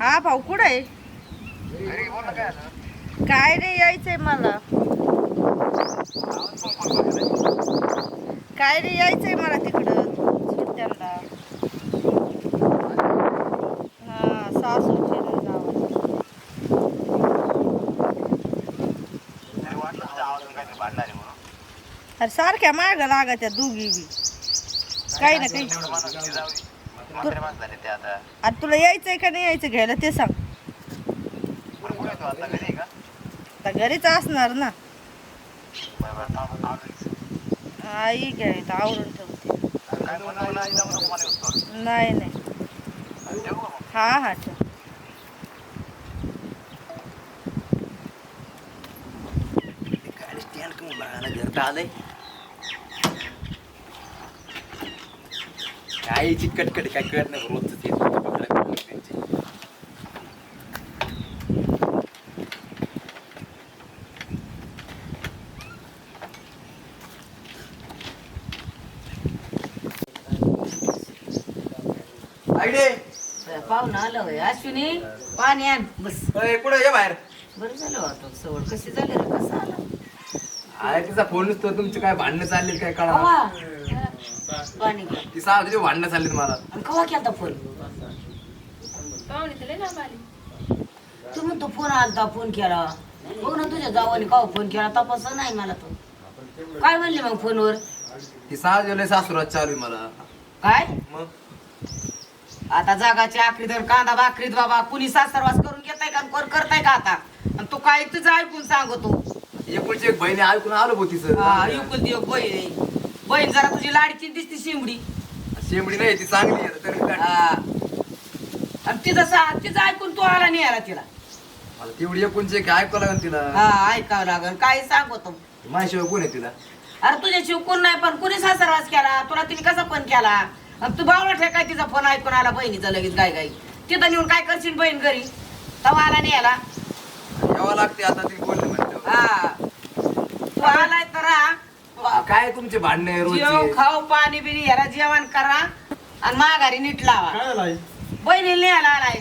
हा भाऊ कुठं आहे? काय रे यायचंय मला. काय रे यायचंय मला तिकडं सुट्ट्यांना. हा गावात. अरे सारख्या माग लागा त्या दोघी बी. काही ना काही. आता. तुला यायचंय का नाही यायचं घ्यायला ते सांग. आता? घरीच असणार ना. आई घ्यायला आवरून ठेवते. नाही नाही. हा हा ठेव. काय कटकट काय कळत नाही रोजच तेच होतं बघायला मिळालं त्यांची. आईडे! पाहुणं आलं होय. अश्विनी पाणी आण. बस. अय, कुठं ये बाहेर. बरं झालं वाटत सवड. कशी झाली रे? कसं आलं? अरे तिचा फोन नसतो. तुमची काय भांडणं चालली काय कळा पाणी ती भांडणं चालली मला. आणि कवा केलता फोन? तू म्हणतो फोन आलता फोन केला. बघ ना तुझ्या जावाने कवा फोन केला? तपास नाही मला तो. काय म्हणले मग फोनवर? ती सहा दिवस सासुरात चालू आहे मला. काय? मग? आता जागाची आखरी तर कांदा भाकरीत बाबा कुणी सासरवास करून घेताय का कोण करताय का आता? आणि तू काय तुझं ऐकून सांगतो. एकुलची एक बहिणी ऐकून आलो भाऊ तिचं. हा युकुल देव बहीण आहे. बहीण जरा तुझी लाडकी दिसती शिमडी. शेंबडी नाही ती चांगली आहे तरी काय- हा. आणि तिचं सा तिचं ऐकून तू आला नाही आला तिला. मला तेवढी एकुलची एक ऐकावं लागेल तिला. हा ऐकावं लागल. काय सांगतो. माझ्याशिवाय कोण आहे तिला? अरे तुझ्याशी कोण नाही पण कुणी सासरवास केला? तुला तिने कसा फोन केला? आणि तू बावळा ठेकाय तिचा फोन ऐकून आला बहिणीचा लगेच गाय गाई तिथं नेऊन काय करशील बहीण घरी? तवा आला नाही आला यावं लागते आता ती बोलले म्हणल्यावर. तू आलाय तर हा. काय तुमचे भांडणे जेव रोजचे? खाऊ पाणी बिनी ह्याला जेवण करा आणि माघारी नीट लावा. काय झालं न्यायला आलाय.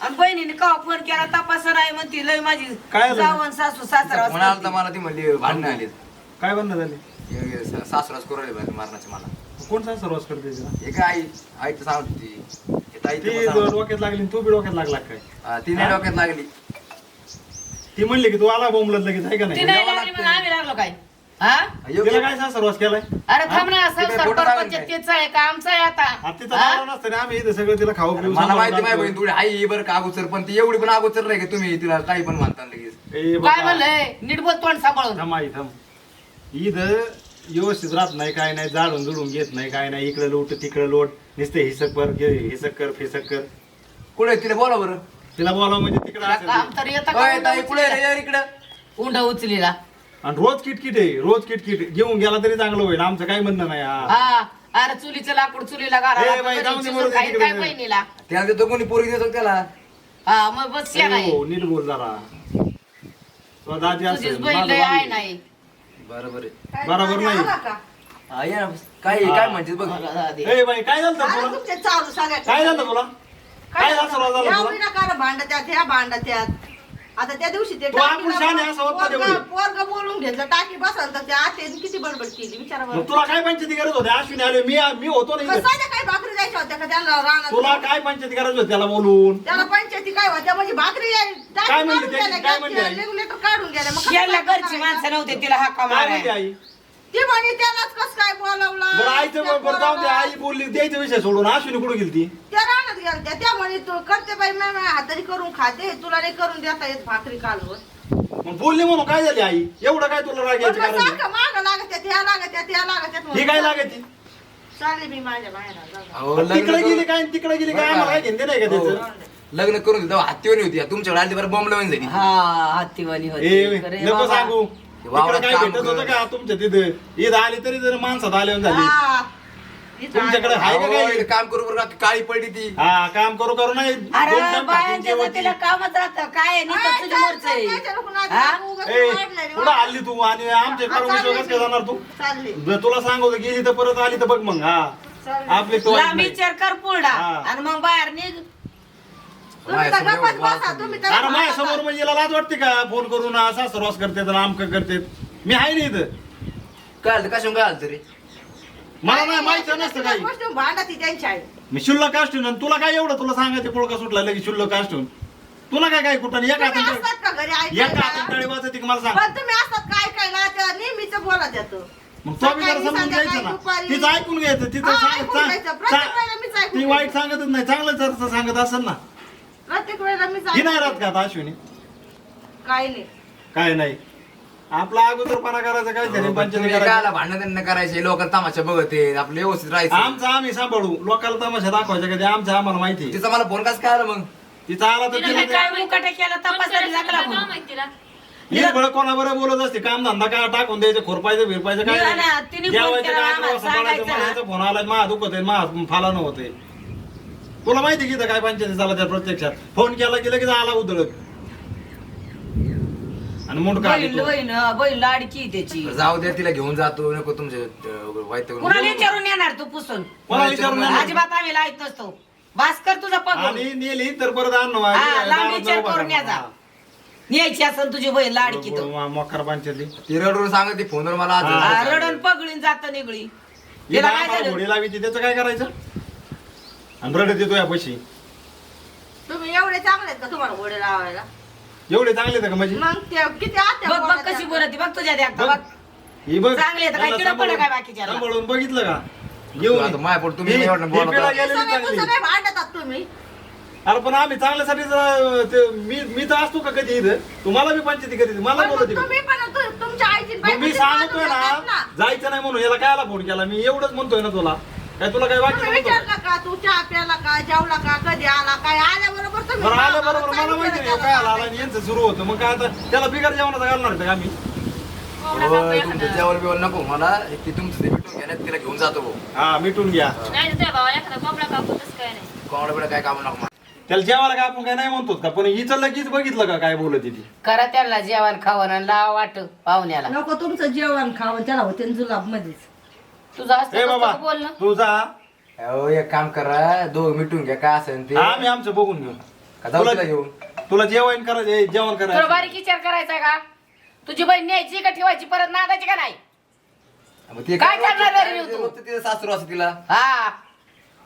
आणि बहिणीने का फोन केला? तपास नाही म्हणती लय माझी काय झालं? जावण सासू सासरा म्हणाल तर मला ती म्हणली भांडणं आली काय बंद झाली? सासराच करू राहिले मारण्याचे मला. कोण सर्वास करते तिला? हे काय आई? आई तर सांगत होती. हे ताई तर ती पण सांगत होती. डोक्यात लागली आणि तू बी डोक्यात लागला काय? हा, ती नाही डोक्यात लागली. ती म्हणली की तू आला बोंबलत लगेच आहे का ती नाही नाही लागली मग आम्ही लागलो काय? हा? योग्य- तिला काय सर्वास केलाय? अरे थांब ना ती काय संसार खोटं परपंच सांगत नाही. तेच आहे का? आमचं आहे आता. आता तिचा हा? नवरा नसताना आम्ही इथं सगळं तिला खाऊ पिऊ मला माहिती बहीण बरं का अगोदर पण ती एवढी पण अगोदर नाही का तुम्ही? तिला काही पण म्हणता लगेच. ए बाबा, काय म्हणलंय? नीट बोल तोंड सांभाळून. थांब आई थांब. इथं व्यवस्थित राहत नाही काय नाही जाडून जुडून घेत नाही काय नाही. इकडे लोट तिकडे लोट. नुसते हिसक कर हिसक कर फिसक कर. कुठे तिला बोला बरं. तिला बोलावं म्हणजे तिकडे असेल. काम. तर येतं ताई कुठे उचलीला? रे इकडं. उंड उचलीला. आणि रोज किटकिट आहे रोज किटकिट. घेऊन गेला तरी चांगलं होईल. आमचं काही म्हणणं नाही हा. हा. अरे चुलीचं लाकूड चुलीला घाला ए, बाई, घरी जाऊ दे चिसून मरू दे खाईन तिकडे. काय बहिणीला. त्याला देतो कोणी पोरगी देतो त्याला? हा मग बस या नाही हो नीट बोल जरा. तुला दाजी तुझीच असेल. बहीण माझं लय आहे वांगी. नाही. बरोबर आहे. बरोबर नाही. हा, ये ना. काय काय म्हणते बघ. मला दादी. ए बाई काय झालं तुला? तुमचे चालू सांगा काय झालं तुला? काय झालं? तुला? झालं तुला भांडत्यात ह्या भांडत्यात. आता त्या दिवशी ते तू आपण शहाणे असं होत नाही तेवढी. पोरग बोलून घेतलं टाकी बसाल तर त्या आत्याने किती बडबड केली विचारा बरं मग तुला काय पंचायती गरज होती अश्विनी आले मी मी होतो ना इथं. कसाच्या काही भाकरी द्यायच्या होत्या का त्याला तुला राहणार काय पंचायती गरज होती त्याला बोलून त्याला पंचायती काय होत्या म्हणजे भाकरी याय- टाकी काय म्हणली काढून त्याची? गेल्या, काय म्हणली आई? रेग्युलेटर काढून गेल्या मग कसं याला काय घरची करायचं? माणसं नव्हते तिला हाका काय म्हणते आई ती म्हणे त्यालाच कस काय बोलवला बरं आईचं त्या बरं जाऊ दे पोराला. आई बोलली द्यायचा विषय सोडून अश्विनी कुठे गेली ती त्या गेल्या त्या म्हणे तू करते बाई हाताने करून खाते तुला नाही करून देता येत भाकरी कालवत मग बोलली म्हणून काय झाली आई? एवढं काय तुला राग यायची सारखं मागं ह्या लागत्यात ही काय लागत? चालेल मी माझ्या बाहेर जाऊ. अहो, तिकडे करून- गेली काय आणि तिकडे गेली काय? आम्हाला काय घेणं नाही का. त्याचं? लग्न करून दिलं तेव्हा हत्तीवणी होती. तुमच्याकडे आली बरं बॉम्ब लावून झाली. हा हत्तीवाणी होती. खरे नको बाबा. सांगू. वावरात तिकडे काय काम भेटत होतं कर. का? तुमच्या तिथे. ईद आली तरी जर माणसात आल्यावर झाली. हा. तुमच्याकडे आहे. का काही? काम करू बरं का? काळी पडली ती. हा काम करू करू नाही. दोन अरे खातील बायांच्या. जातीला कामच राहतं. काय आहे? नुसतं चाल- हा? ए कुठं हल्ली तू? आणि आमच्या हा, करून चालली कसं काय जाणार तू? चालली. जर तुला सांगतो गेली तर परत आली तर बघ मग हा. आपली तो लांब विचार कर हा. आणि मग बाहेर निघ. समोर अरे माझ्या म्हणजे याला लाज वाटते का? फोन करून असा सर्वास करते तर आमक करते. मी आहे ना इथं? काय आलं कशावर काय आलं तरी? मला नाही माहिती नसतं काही. गोष्ट भांडा ती त्यांची आहे मी शुल्लक कास्टून आणि तुला काय एवढं तुला सांगायचं पुळका सुटला लगेच शुल्लक कास्टून तुला काय काय कुठं एक तुम्ही हातात का घरी एक हातात ऐकायला? वाजते की मला सांग? पण तुम्ही असतात काय काय ना त्या नेहमीच बोलत येतो. मग तो बी जरा सकाळी, समजून घ्यायचं संध्याकाळी, ना. दुपारी. तिचं ऐकून घ्यायचं तिचं हा, सांग- ऐकून घ्यायचं. सांग- प्रत्येक वेळेला मीच ऐकून ती वाईट. सांगतच नाही चांगलं चर्चा सांगत असेल ना. प्रत्येक वेळेला मी ही नाही राहत का आता अश्विनी? काय नाही. काय नाही. आपला अगोदरपणा करायचं काय तरी पंचायती करायची. भांडण त्यांना करायचे लोक तमाशा बघत आहेत आपलं व्यवस्थित राहायचं. आमचं आम्ही सांभाळू. लोकांना तमाशा दाखवायचा कधी आमचं आम्हाला माहिती तिचा मला फोन कसं काय आला मग? तिचा आला तर तिला काय ते- केला? लागला म्हणून. ही बळ कोणाबरोबर बोलत असते? काम धंदा काय टाकून द्यायचं? खोरपायचं फिरपायचं काय निघा ना, तिने फोन जेवायचं केला काय आम्हाला, सांगायचं. म्हणायचं फोन आला मा दुखत आहे मा फालानं होते तुला माहिती की इथं काय पंचायती झाला त्या प्रत्यक्षात. फोन केला की लगेच आला उधळत. आणि मुंडका आली बहीण तो. बहीण बहीण लाडकी आहे त्याची. जाऊ द्या तिला घेऊन जातो नको तुमचे अं, वाईट कुणाला विचारून येणार तू पुसून? कोणाला विचारून येणार? अजिबात आम्ही लाईत नसतो. भास्कर तुझा पग आणि नेली तर परत हा, लांब जाऊ विचार बघा. करून या जा. न्यायची असेल तुझी बहीण लाडकी तो मोकार ती. रडून सांगत ती फोनवर मला आज- हा, रडून पगळीन जात निगळी तिला काय झालं? घोडी लावायची त्याचं काय करायचं? आणि रडत येतो या पैसे तुम्ही एवढे चांगले आहेत का तुम्हाला घोडे लावायला? एवढे चांगले आहेत का म्हणजे मग ते किती आत्या बघ कशी. बोलती बघ तुझ्या देखता बघ. बघ. ही बघ चांगले आहेत, काय याला किडं पडलं सांभाळून- काय बाकीच्याला? सांभाळून बघितलं का? येऊन तुम्ही नाही बोलत सगळे. सगळे भांडतात तुम्ही. अरे पण आम्ही चांगल्यासाठी जरा ते मी मी तर असतो का कधी इथं? तुम्हाला बी पंचायती कधी मला पण बोलत मग तुम्ही पण तु- तुमच्या आईची मग मी सांगतोय ना जायचं नाही म्हणून याला कायला फोन केला? मी एवढंच म्हणतोय ना तुला. काय तुला काय तुम्ही विचारलं का तू चहा प्याला का जेवला का कधी आला काय आल्याबरोबर तुम्ही? बरं आलं मला बरोबर मला माहिती नाही काय आला काय. आणि यांचं सुरू होतं. मग काय आता त्याला बिगर जेवणाचा घालणार होतं का आम्ही? होय. जेवण बिवण नको मला ती तुमचं ते भेटून घ्या नाही तिला घेऊन जातो भाऊ. हा मिटून घ्या. नाही तर तुझ्या भावाला एखादा कोंबडा तसं काय नाही. कोणाला बिडा काय काम नको मला. त्याला जेवायला काय आपण काय नाही म्हणतो का? पण हिचं लगेच बघितलं का काय बोलत ती? करा त्याला जेवण खावण आणि लाव वाट पाहुण्याला. नको तुमचं जेवण खावं त्याला होते जुलाब मध्येच तुझं असतं ए बाबा तू बोल ना तू जा. अहो, एक काम करा दोघ मिटून घ्या काय असेल ते. आम्ही आमचं बघून घेऊ. का जाऊ तुला तिला घेऊन? तुला जेवण करायचं जेवण तुला करायचं बारीक विचार करायचा का? तुझी बहीण न्यायची का ठेवायची? परत नादायची का नाही? मग ते काय करणार रे तू? रोजचं तिचं सासरू असं तिला. हा.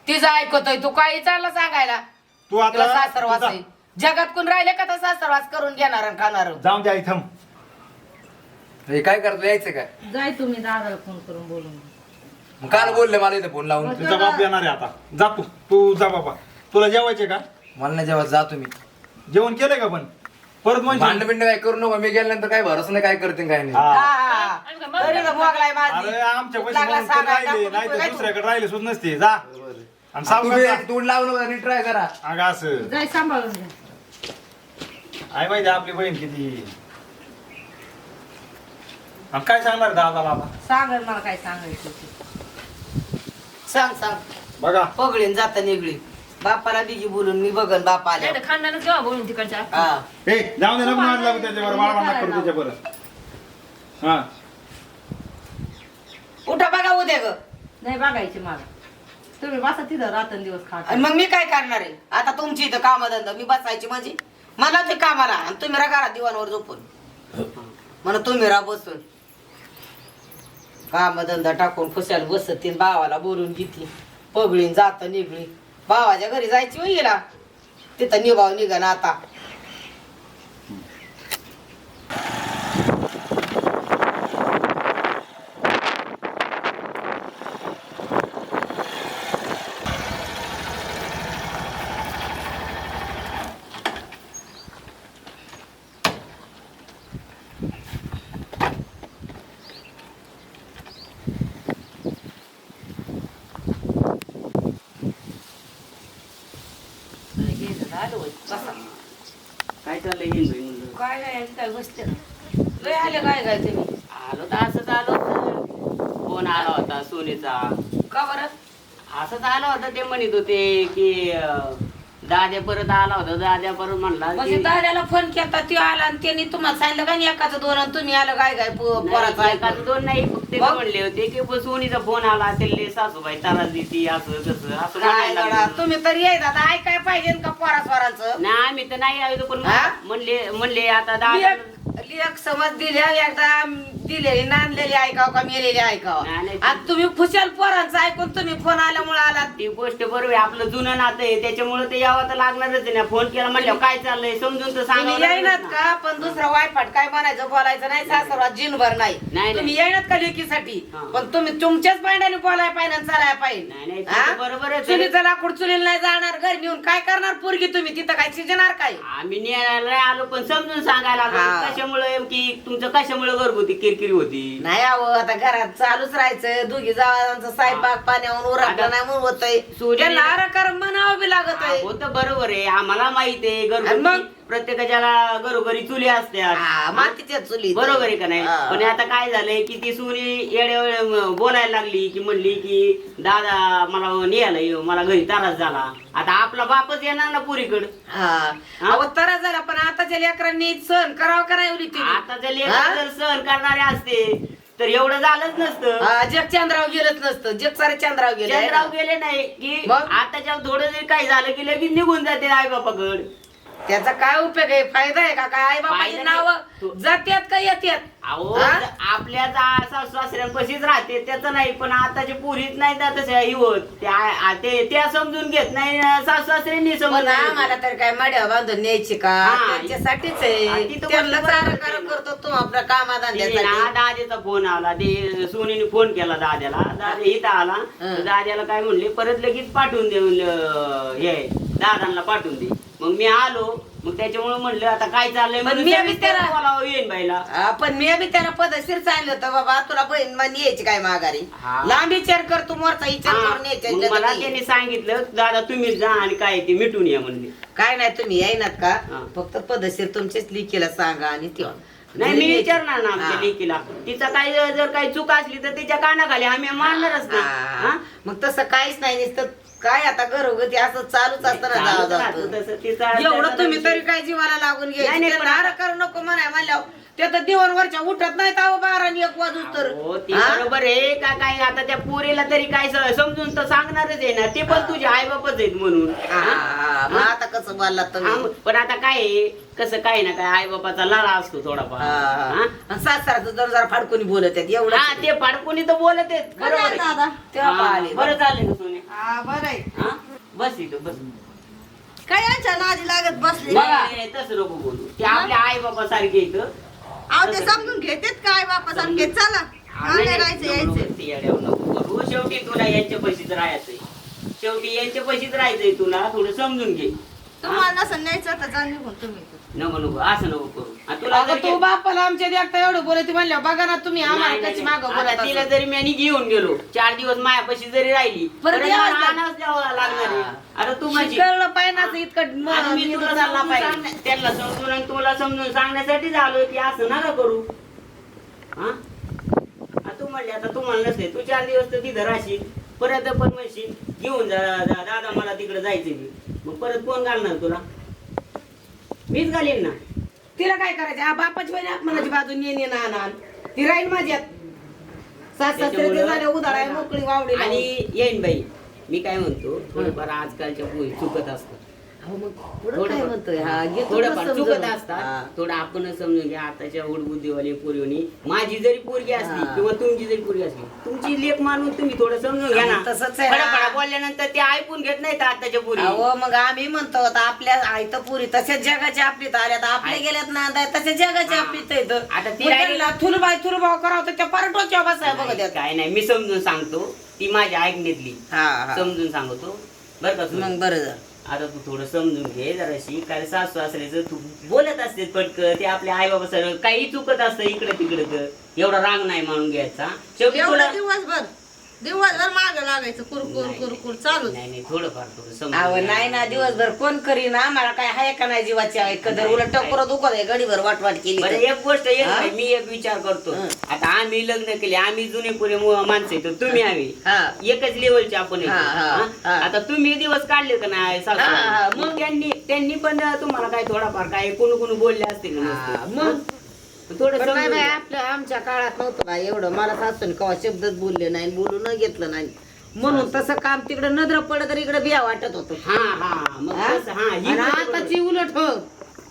तिचं ऐकतोय. तू काय चालला सांगायला? तू तुला आता सासरवास तू आहे जा. जगात कोण राहिले का तर सासरवास करून घेणार आणि खाणार? जाऊन द्या इथं हे काय करतो यायचं काय जाय तुम्ही दादाला फोन करून बोलून मग काल बोलले मला इथं फोन लावून. तुझा बाप येणार आहे आता. जा तू. तू जा बाबा. तुला जेवायचे का? मला नाही जेव्हा जातो मी जेवण केलंय का पण? परत भांडण म्हणजे? बिंड काय करू नको मी गेल्यानंतर काय भरोसा नाही काय करते काय नाही. हा. हा. अरे आमच्या पैसे राहिले नाही तर? दुसऱ्याकडे राहिले सुद्धा नसते. जा. आणि तुम्ही सावकाश तोंड लावून बघा नीट ट्राय करा. जा. अगं असं. जाय सांभाळून घ्या आहे माहिती आपली बहीण किती? आणि काय सांगणार दादाला आता सांगाल मला काय सांगायचं ते. सांग सांग. बघा. पगळीन जाता निगळी बापाला बिगी बोलून मी बघन बाप आल्या नाही तर खानदानच घेवा बोलून तिकडच्या हा. ए जाऊन दे ना मार लागू त्याच्यावर. वाळवांना करू त्याच्यावर. हा. उठा बघा उद्या ग. नाही बघायचे मला. तुम्ही बसा तिथं रात्र दिवस खा आणि मग मी काय करणार आहे? आता तुमची इथं कामधंदा मी बसायची माझी. मला ते कामाला आणि. तुम्ही राहा घरात दिवाणवर झोपून. म्हणून तुम्ही राहा बसून. कामधंदा टाकून खुशाल बसतीन भावाला बोलून घेतली पगळीन जात निगळी भावाच्या घरी जायची होईल तिथं निभाव निघा आलो होय, बसा. काय चाललंय हिंदू हिंदू काय नाही आणि काय बसते ना. लय आले काय काय तुम्ही आलो तर असंच आलो होतो. फोन आला होता सोनीचा का बरं असंच आला होता ते म्हणत होते की दाद्या परत आला होता दाद्या परत म्हणला म्हणजे की- दाद्याला फोन केला तो आला आणि त्यांनी तुम्हाला सांगितलं का नाही एकाचं दोन आणि तुम्ही आलं काय काय पो- पोराचं नाही, एकाच ऐकून. दोन नाही फक्त ते मग? म्हणले होते की बस सोनीचा फोन आला त्याला सासूबाई त्रास देती असं तसं असं काय म्हणायला गडा, लागले. तुम्ही तरी येत आता ऐकाय पाहिजे का पोरा स्वराचं नाही आम्ही तर नाही आलो पण हा? म्हणले म्हणले आता दादा लेख समज दिल्या एकदा दिलेली नांदलेली ऐकाव का मेलेली ऐकाव. आणि तुम्ही खुशाल पोरांचं ऐकून तुम्ही फोन आल्यामुळे आलात. ती गोष्ट बरोबर आहे. आपलं जुनं नातं आहे. त्याच्यामुळे ते यावं तर लागणारच आहे ना. फोन केला म्हणल्यावर काय चाललंय? समजून तर तुम्ही सांगा येईनात का? पण दुसरा वायफाट काय म्हणायचं बोलायचं नाही. सासरा जिनभर नाही. नाही. तुम्ही येईनात का लेकीसाठी? हा. पण तुम्ही तुमच्याच पायंडाने बोलाय पाहिजे आणि चालाय नाही, नाही, पाहिजे ते तर बरोबर आहे. चुलीचं लाकूड चुलीला नाही जाणार. घर नेऊन काय करणार पोरगी तुम्ही? तिथं काय शिजणार काय? आम्ही न्यायला आलो पण समजून सांगायला हा. आलो कशामुळे की तुमचं कशामुळे घरगुती किरकिरी होती? नाही आव आता घरात चालूच राहायचं. दोघी जावांचं स्वयंपाक पाण्यावर उरकलं नाही म्हणून होतंय. सूर्य- त्यांना आराकार म्हणावं बी लागत आहे होत बरोबर आहे. आम्हाला माहीत आहे घरगुती? प्रत्येकाच्या घरोघरी चुली हा, असतात मातीच्या चुली बरोबर आहे का नाही. पण आता काय झालंय की ती सुनी येड्या बोलायला लागली की म्हणली की दादा मला न्यायला ये मला घरी त्रास झाला आता आपला बापच येणार ना पुरीकडं हा हा? अहो तरा झाला पण आताच्या लेकरांनी सहन करावं का नाही एवढी तुम्ही? आता जर हा? लेकरं जर सहन करणारे असते तर एवढं झालंच नसतं जग चंद्राव गेलंच नसतं जग सारे चंद्राव गेले चंद्राव गेले नाही की? आताच्या थोडं जरी काही झालं की लगेच निघून जाते आई बापाकड त्याचा काय उपयोग आहे? फायदा आहे का? काय आई बाबाची फायदा नाव? नाही. जात्यात का येत्यात? अहो हा? आपल्या सासू सासऱ्यांपाशीच राहते त्याचं नाही पण आताचे पुरीच नाही ना तसं ही होत. त्या आ- ते त्या समजून घेत नाही सासू सासऱ्यांनी समजून पण नाही आम्हाला तर काय मड्या बांधून न्यायची का? हा. त्यांच्यासाठीच हा, आहे ती तर त्यांना गोष्ट बरोबर चारा आहे. करतो तो आपल्या कामात तिने ना फोन आला. ते सोनीने फोन केला दाद्याला दादा इथं आला. हं. दाद्याला काय म्हणले परत लगेच पाठवून दे म्हणलं, हे दादांना पाठवून दे. मग मी आलो मग त्याच्यामुळे म्हणलं आता काय चाललंय पण मी बी त्याला- बोलावं येईन बाईला पण मी बी त्याला पदशीर सांगितलं होतं बाबा तुला बहीण मान यायची काय माघारी हा. लांब विचार कर तू मोरचा विचार हा, करून यायच्या मग मला जगात ये. त्यांनी सांगितलं दादा तुम्हीच जा आणि काय ते मिटून या म्हणले काय नाही तुम्ही येईनात का. फक्त पदशीर तुमच्याच लिखीला सांगा आणि ती नाही मी विचारणार ना आमच्या हा. लेकीला तिचा काही जर काही चूक असली तर तिच्या कानाखाली आम्ही मानणारच ना. हा? मग तसं काहीच नाही नुसतं काय आता घरोघरी असं चालूच असतं ना जावा. तिचा- एवढं तुम्ही तरी काय जीवाला लागून नाही, नाही, पण आता- करू नको म्हणाय म्हणल्यावर ते तर दिवण वरच्या उठत नाही अहो बारा आणि एक वाजू तर. हो ते हा? बरोबर आहे. का काय आता त्या पोरीला तरी काय स- समजून तर सांगणारच आहे ना. ते पण तुझे आई बापच आहेत म्हणून. हा, हा? हा, मग आता कसं हा, तुम्ही? मग- पण आता काय आहे, कसं काय ना काय आई बापाचा लळा असतो थोडाफार. हा? सासराचं जर जरा फाडकून बोलत आहेत. एवढं हा ते फाडकुनी तर बोलत आहेत. बरोबर बरं. दादा. तेव्हा हा. बरं चालेल ना सोने. हा बरं आहे. हा? बस इथं बस. काय यांच्या नादी लागत बसले? नाही, नाही, तसं नको बोलू. ते आपल्या आई बापा सारखे इथं अहो ते समजून घेतेत काय बापा सारखे चला. नाही, मागे नाही, राहायचं यायचं. करू. शेवटी तुला यांच्या पैशीच राहायचंय. शेवटी यांच्या पैशीच राहायचंय तुला. थोडं समजून घे. तुम्हाला नसं न्यायचं तर जा निघून तुम्ही. नको नको असं नको करू. आणि तुला अगं जर तू बापाला आमच्या देखता एवढं बोलत म्हणल्या बघा ना तुम्ही आम्हाला नाही, नाही. मागं आता बोलत तिला असाल. जरी मी घेऊन गेलो चार दिवस मायापाशी जरी राहिली परत परत यावंच मला लागेल. आणावंच द्यावं लागणार आहे. आता तू माझी कळलं पाहिजे ना असं इतकं म- आणि मी मेंदू तुला चालला समजून पाहिजे. सांगण्या- त्यांना समजून आणि तुला समजून सांगण्यासाठीच आलोय की असं नका करू. हा? आ, तू म्हणले आता तू चार दिवस तर तिथं राहशील परत पण म्हणशील घेऊन जा जा- दादा मला तिकडे जायचं मी मग परत कोण घालणार तुला? मीच घालीन ना. तिला काय करायचं? हा बापाची बहिणी आत्मनाची बाजू नेणे ना आणाल ती राहील माझ्यात. सास सासरे ते झाले मोकळी वावडी. आणि येईन बाई. मी काय म्हणतो थोडंफार आजकालच्या चुकत असतात. अहो, मग पुढं काय थोडंफार- म्हणतोय हा घेतो थोडंफार ना समजून. चुकत हा. असतात थोडं आपण समजून घ्या आताच्या उडबुद्धीवाले पोरीवनी माझी जरी पोरगी असली हा. किंवा तुमची जरी पोरगी असली तुमची लेख मानून तुम्ही थोडं समजून घ्या ना तसंच आहे. फडाफडा बोलल्यानंतर ते ऐकून घेत नाहीत आताच्या पोरी अहो मग आम्ही म्हणतो आता आपल्या आयत पुरी तशाच जगाच्या आपलीत आल्यात आपल्या आहे. गेल्यात ना आता तशा जगाच्या. आपलीत आहेत आता ती मग राहिली- त्यांना थुलबाय थुलभाव करावं तर त्या परटोच्या बसाय बघत नाही, आहेत. काय नाही मी समजून सांगतो ती माझ्या ऐकण्यातली हा हा. समजून सांगतो बरं का सोनी? मग बरं झालं आता तू थोडं समजून घे जराशी. कारण सासू सासऱ्याचं तू बोलत असते पटकन ते आपल्या आई बाबा सर काही चुकत असतं इकडे तिकडे तर. एवढा राग नाही मानून घ्यायचा. शेवटी तुला दिवसभर. दिवसभर माग लागायचं कुरकुर कुरकुर चालू नाही नाही थोडंफार थोडं समजून अहो घ्या. नाही ना दिवसभर कोण करीन आम्हाला काय आहे का नाही जीवाची आहे कदर उलट नाही. टकोर दुखत आहे गडीभर वाटवाट केली बरं तर. एक गोष्ट एक हा? मी एक विचार करतो हं. आता आम्ही लग्न केले आम्ही जुने पुरे माणसं आहे, तर तुम्ही आम्ही हा. एकच लेवलचे आपण आहे. हा, हा, हा? हा. आता तुम्ही दिवस काढले का नाही हा, हा, मग? त्यांनी त्यांनी पण तुम्हाला काय थोडाफार काय कोण कोण बोलले असतील ना हा. मग? थोडं पण नाही समजून बाई, घ्या. आपल्या आमच्या काळात नव्हतं बाई एवढं. मला सासून कवा शब्दच बोलले नाही बोलू न घेतलं नाही. म्हणून तसं काम तिकडे नजर पडलं तर इकडे बिया वाटत होत. हा हा. मग तसं, हा, ही गोष्ट बरोबर. आताची उलट हो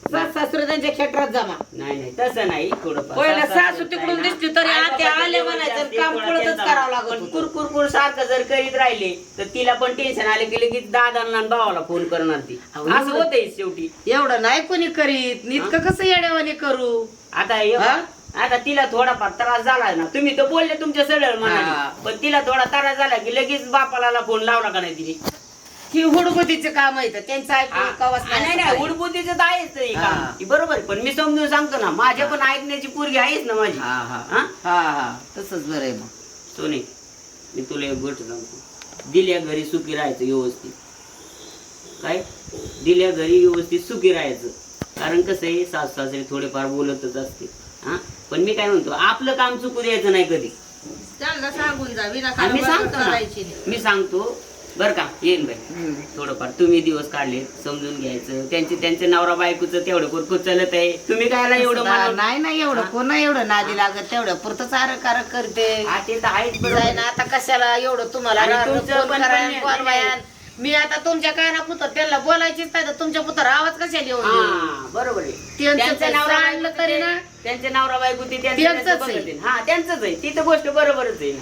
सास सासरे त्यांच्या क्षेत्रात जमा नाही नाही तसं नाही पहिलं सासू तिकडून दिसली ना. तरी आत्या आले म्हणायचं, काम पळतच. करावं लागत पण होतं. कुरकुरकुर सारखं जर करीत राहिले तर तिला पण टेन्शन आले की लगेच दादांना आणि भावाला फोन करणार ती असं होतंय शेवटी एवढं नाही कोणी करीत नितकं कसं येड्यावाने करू आता हा? आता तिला थोडाफार त्रास झाला ना तुम्ही तर बोलले तुमच्या सरळ हा. म्हणाले पण तिला थोडा त्रास झाला की लगेच बापाला फोन लावला का नाही तिने ही हुडगुतीचे काम आहे त्यांचं ऐकून कवाच नाही नाही नाही. उडबुद्धीचं तर आहेच ते हा. काम बरोबर आहे. पण मी समजून सांगतो ना माझ्या पण ऐकण्याची पोरगी आहेच ना माझी. हा हा. हा? हा हा. तसंच बरं आहे मग. सोने मी तुला एक गोष्ट सांगतो. दिल्या घरी सुखी राहायचं व्यवस्थित. काय? दिल्या घरी व्यवस्थित सुखी राहायचं. कारण कसं आहे सासू सासरे थोडेफार बोलतच असते हा? पण मी काय म्हणतो आपलं काम चुकू द्यायचं नाही कधी. त्यांना सांगून जा सांगतो ना. मी सांगतो बर का येईन बाई. थोडंफार तुम्ही दिवस काढले समजून घ्यायचं. त्यांचे त्यांचे नवरा बायकोचं तेवढं कुरकुर चालत आहे. तुम्ही कायला एवढं नाही नाही एवढं कोण एवढं नादी लागत तेवढं पुरतच आरक आरक करते. हा, ते तर आहेच बरोबर. जाय ना आता कशाला एवढं तुम्हाला आणि राग तुमचं फोन पण करायला, पण- फोन वायान. मी आता तुमच्या काना पुतर त्यांना बोलायचीच नाही तर तुमच्या पुतर आवाज कशाला येऊन? हा बरोबर आहे. त्यांचं नवरा बायको तरी ना. त्यांचे नवरा बायको ते त्यांचं त्यांचंच त्यांचं आहे. आहे. हा त्यांचंच आहे. ती तर गोष्ट बरोबरच आहे. ना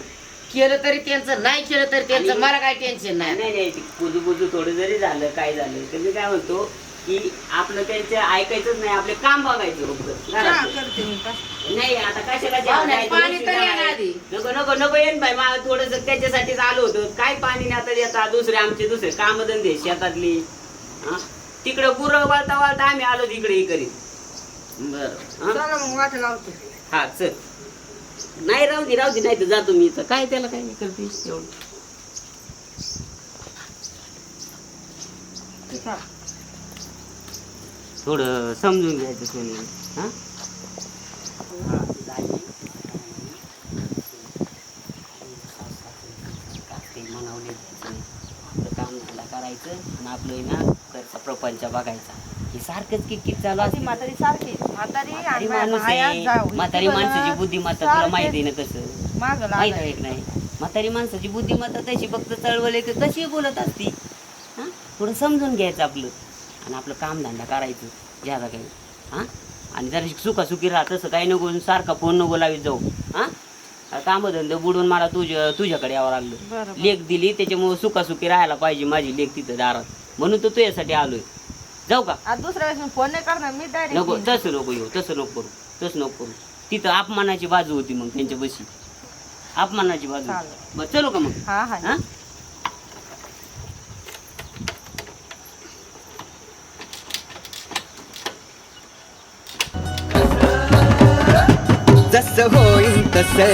केलं तरी त्यांचं नाही केलं तरी त्यांचं आणि- मला काय टेन्शन नाही नाही नाही बुजू बुजू थोडं जरी झालं काय झालं तर मी काय म्हणतो की आपलं त्यांचं ऐकायचंच नाही आपले काम बघायचं फक्त. करते मी? नाही आता कशाला? पाणी तरी आधी. नको नको नको येईन बाई मला थोडस त्याच्यासाठीच आलो होतो काय पाणी नाही आता येतात दुसरे आमचे दुसरे कामधंदे शेतातली हा? तिकडं गुरं वाळता वाळता आम्ही आलो तिकडे हे करीत बरं हा? चला मग वाट लावतो हा चल नाही राहू दे राहू दे नाही तर जातो मी तर काय त्याला काय करते एवढं? थोडं समजून घ्यायचं कोणी हां? मनावले आपलं काम धंदा करायचं. आणि आपलं ना घरचा प्रपंच बघायचा. हे सारखंच किटकिट चालू असते. म्हातारी सारखी. म्हातारी म्हातारी माणूस आहे. म्हातारी माणसाची बुद्धिमत्ता तुला माहिती आहे ना कसं? माग माहीत आहे की नाही? म्हातारी माणसाची बुद्धिमत्ता तशी फक्त चळवळ की कशी बोलत असती. हां? थोडं समजून घ्यायचं आपलं. आणि आपलं कामधंदा करायचं ज्यादा काही. हां? आणि जरा सुखासुखी राहा तसं काही नको सारखा फोन नको लावीत जाऊ. हां? कामधंदा बुडून मला तुझ्या तुझ्याकडे यावं लागलं. लेख दिली त्याच्यामुळे सुखासुखी राहायला पाहिजे माझी लेख तिथं दारात. म्हणून तर तुझ्यासाठी आलोय. जाऊ का? आता दुसऱ्या वेळेस मी फोन नाही करणार मी नको डायरेक्ट तसं नको येऊ तसं नको करू तसं नको करू. तिथं अपमानाची बाजू होती मग त्यांच्या बशी. अपमानाची बाजू चालेल. बरं चलो का मग? हा हा. हा? जसं होईन तसे.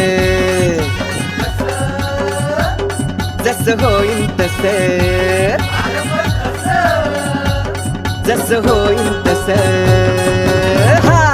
जसं होईन तसे. जस होईल तस. हा.